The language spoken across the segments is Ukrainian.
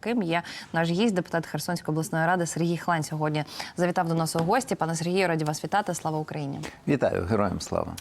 Ким є наш гість, депутат Херсонської обласної ради Сергій Хлань сьогодні завітав до нас у гості. Пане Сергію, раді вас вітати. Слава Україні. Вітаю, героям слава.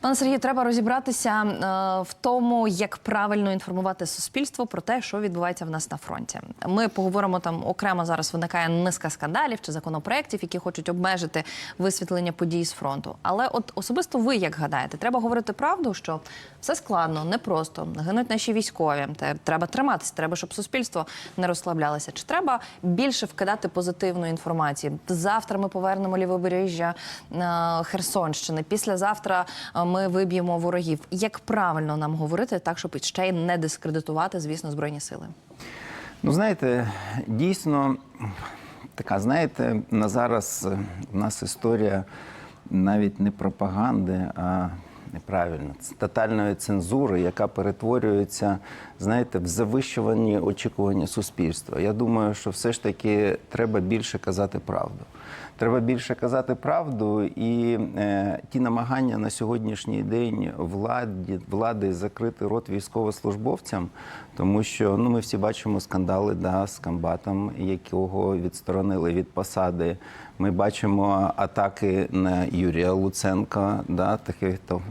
Пане Сергію, треба розібратися е, в тому, як правильно інформувати суспільство про те, що відбувається в нас на фронті. Ми поговоримо там окремо зараз. Виникає низка скандалів чи законопроєктів, які хочуть обмежити висвітлення подій з фронту. Але от особисто ви як гадаєте, треба говорити правду, що все складно, непросто, гинуть наші військові. Те треба триматися, треба, щоб суспільство не розслаблялося. Чи треба більше вкидати позитивної інформації? Завтра ми повернемо лівобережжя е, Херсонщини. Післязавтра е, ми виб'ємо ворогів. Як правильно нам говорити так, щоб ще й не дискредитувати, звісно, збройні сили? Ну, знаєте, дійсно така, знаєте, на зараз е, в нас історія навіть не пропаганди, а неправильно, тотальної цензури, яка перетворюється, знаєте, в завищувані очікування суспільства. Я думаю, що все ж таки треба більше казати правду. Треба більше казати правду, і е, ті намагання на сьогоднішній день владі, влади закрити рот військовослужбовцям, тому що ну ми всі бачимо скандали да, з комбатом, якого відсторонили від посади. Ми бачимо атаки на Юрія Луценка, да, таких то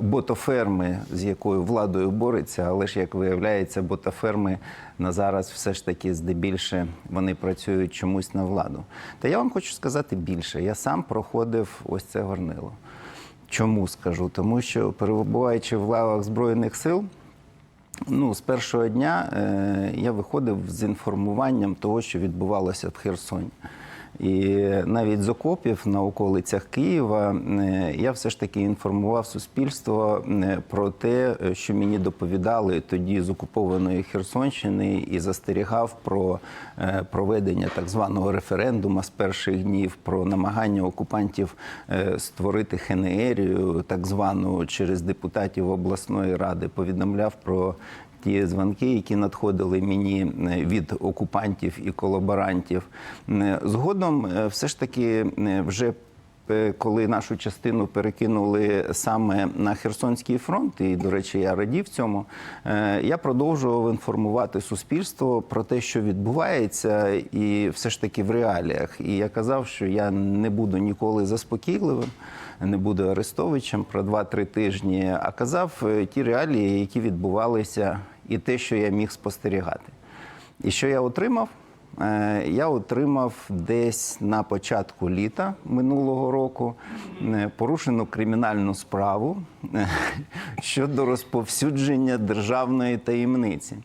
ботоферми, з якою владою бореться, але ж як виявляється, ботоферми на зараз все ж таки здебільше вони працюють чомусь на владу. Та я вам хочу сказати більше. Я сам проходив ось це горнило. Чому скажу? Тому що перебуваючи в лавах Збройних сил, ну, з першого дня е, я виходив з інформуванням того, що відбувалося в Херсоні. І навіть з окопів на околицях Києва е, я все ж таки інформував суспільство е, про те, що мені доповідали тоді з окупованої Херсонщини, і застерігав про е, проведення так званого референдуму з перших днів, про намагання окупантів створити хенеерію, так звану через депутатів обласної ради. Повідомляв про ті дзвонки, які надходили мені е, від окупантів і колаборантів. Е, Згодом, е, все ж таки, вже коли нашу частину перекинули саме на Херсонський фронт, і, до речі, я радів цьому, я продовжував інформувати суспільство про те, що відбувається, і все ж таки в реаліях. І я казав, що я не буду ніколи заспокійливим, не буду арестовичем про 2-3 тижні, а казав ті реалії, які відбувалися, і те, що я міг спостерігати. І що я отримав? Е, Я отримав десь на початку літа минулого року е, порушену кримінальну справу е, щодо розповсюдження державної таємниці.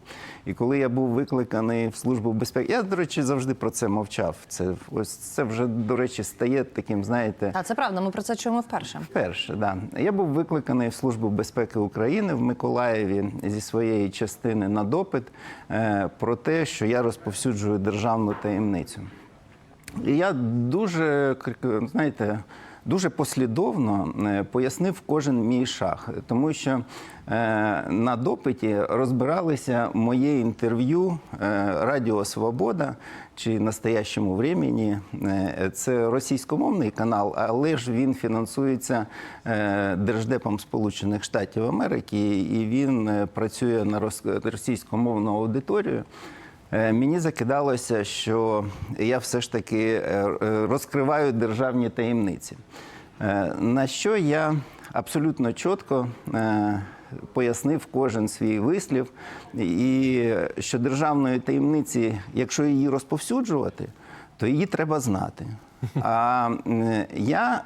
І коли я був викликаний в службу безпеки, я, до речі, завжди про це мовчав. Це ось це вже, до речі, стає таким, знаєте, А це правда. Ми про це чуємо вперше. Вперше, да. Я був викликаний в Службу безпеки України в Миколаєві зі своєї частини на допит е, про те, що я розповсюджую державну таємницю. І я дуже, знаєте, дуже послідовно е, пояснив кожен мій шаг, тому що е, на допиті розбиралися моє інтерв'ю е, Радіо Свобода чи настоящому времені. Це російськомовний канал, але ж він фінансується Держдепом Сполучених Штатів Америки, і він працює на рос- російськомовну аудиторію. Е, Мені закидалося, що я все ж таки е, розкриваю державні таємниці. Е, На що я абсолютно чітко пояснив кожен свій вислів, і що державної таємниці, якщо її розповсюджувати, то її треба знати. А я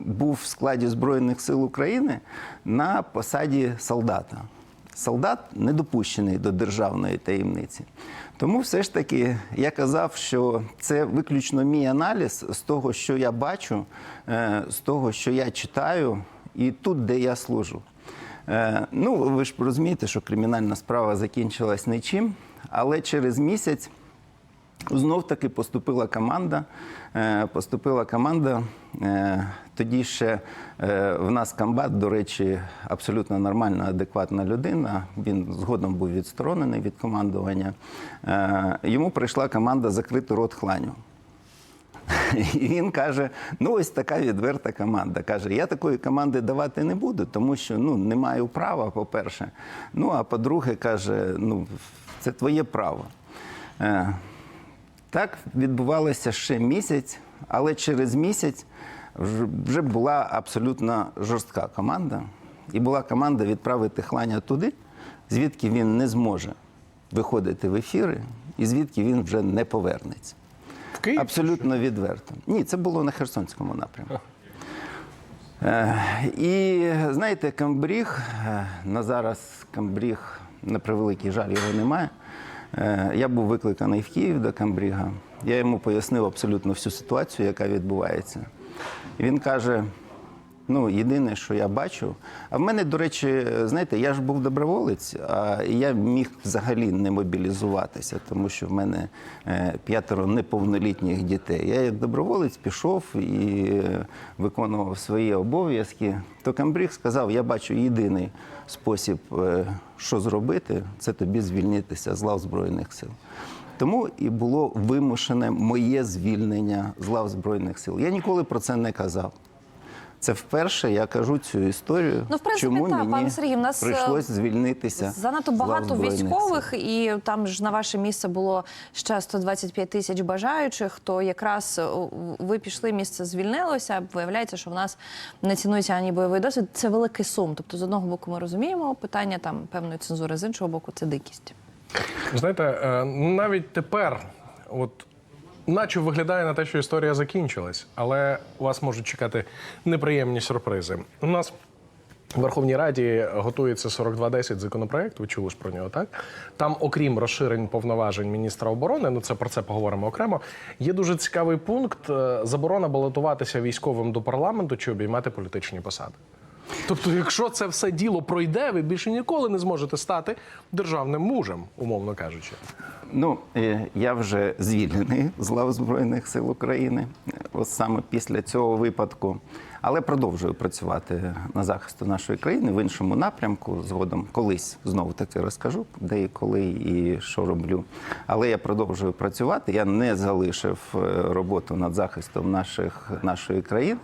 був в складі Збройних сил України на посаді солдата. Солдат не допущений до державної таємниці. Тому все ж таки я казав, що це виключно мій аналіз з того, що я бачу, е, з того, що я читаю, і тут, де я служу. Е, Ну, ви ж розумієте, що кримінальна справа закінчилась нічим, але через місяць Знов таки поступила команда. е, Поступила команда. е, Тоді ще е, в нас комбат, до речі, абсолютно нормальна, адекватна людина. Він згодом був відсторонений від командування. Йому прийшла команда закрити рот хланю. І він каже: ну ось така відверта команда. Каже, я такої команди давати не буду, тому що ну не маю права, по-перше. Ну а по-друге, каже, ну це твоє право. Так відбувалося ще місяць, але через місяць вже- вже була абсолютно жорстка команда. І була команда відправити хланя туди, звідки він не зможе виходити в ефіри, і звідки він вже не повернеться. В Київ? Абсолютно відверто. Ні, це було на Херсонському напрямку. Е, І знаєте, Камбріг, е, на зараз Камбріг, на превеликий жаль, його немає. Е, Я був викликаний в Київ до Камбріга. Я йому пояснив абсолютно всю ситуацію, яка відбувається. Він каже: ну, єдине, що я бачу. А в мене, до речі, знаєте, я ж був доброволець, а я міг взагалі не мобілізуватися, тому що в мене е, п'ятеро неповнолітніх дітей. Я як доброволець пішов і виконував свої обов'язки. То Камбріг сказав: я бачу єдиний спосіб, е, що зробити, це тобі звільнитися з лав Збройних сил. Тому і було вимушене моє звільнення з лав Збройних сил. Я ніколи про це не казав. Це вперше я кажу цю історію. Ну, в принципі, чому так, мені пане Сергію, в нас, е, прийшлось звільнитися. Занадто багато військових, і там ж на ваше місце було ще 125 тисяч бажаючих. То якраз ви пішли, місце звільнилося. Виявляється, що в нас не цінується ані бойовий досвід. Це великий сум. Тобто, з одного боку, ми розуміємо питання там певної цензури, з іншого боку, це дикість. Знаєте, е, навіть тепер, от, наче виглядає на те, що історія закінчилась, але вас можуть чекати неприємні сюрпризи. У нас в Верховній Раді готується 4210 законопроект. Ви чули ж про нього, так? Там, окрім розширень повноважень міністра оборони, ну це про це поговоримо окремо. Є дуже цікавий пункт: е, заборона балотуватися військовим до парламенту чи обіймати політичні посади. Тобто, якщо це все діло пройде, ви більше ніколи не зможете стати державним мужем, умовно кажучи. Ну, е, я вже звільнений з лав Збройних сил України, от саме після цього випадку. Але продовжую працювати на захисту нашої країни в іншому напрямку. Згодом колись знову таки розкажу, де і коли і що роблю. Але я продовжую працювати. Я не залишив е, роботу над захистом наших, нашої країни.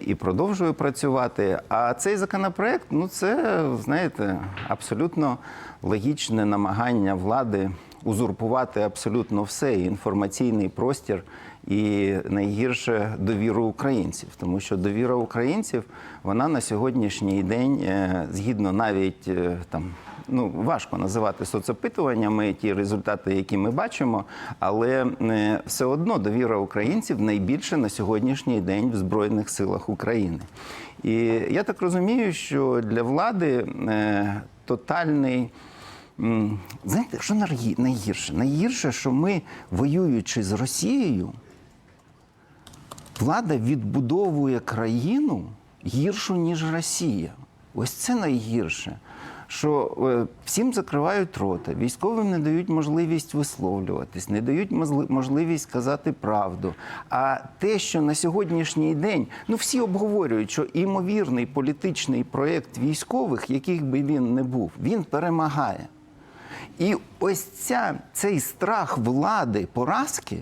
І продовжую працювати. А цей законопроект, ну це знаєте, абсолютно логічне намагання влади узурпувати абсолютно все, інформаційний простір, і найгірше довіру українців. Тому що довіра українців вона на сьогоднішній день, е, згідно навіть е, там. Ну, важко називати соцопитуваннями ті результати, які ми бачимо, але е, все одно довіра українців найбільше на сьогоднішній день в Збройних силах України. І я так розумію, що для влади тотальний. Знаєте, що найгірше? Найгірше, що ми, воюючи з Росією, влада відбудовує країну гіршу, ніж Росія. Ось це найгірше. Що е, всім закривають рота, військовим не дають можливість висловлюватись, не дають можливість сказати правду. А те, що на сьогоднішній день ну всі обговорюють, що імовірний політичний проєкт військових, яких би він не був, він перемагає. І ось ця, цей страх влади поразки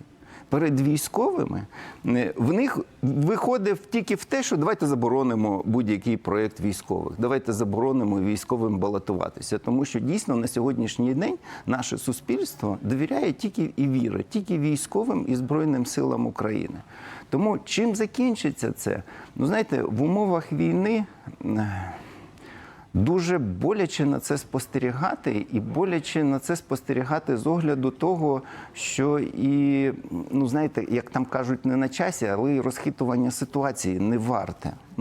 перед військовими е, в них виходив тільки в те, що давайте заборонимо будь-який проєкт військових, давайте заборонимо військовим балотуватися. Тому що дійсно на сьогоднішній день наше суспільство довіряє тільки і вірить, тільки військовим і Збройним силам України. Тому чим закінчиться це? Ну знаєте, в умовах війни. Дуже боляче на це спостерігати, і боляче на це спостерігати з огляду того, що і ну знаєте, як там кажуть, не на часі, але й розхитування ситуації не варте.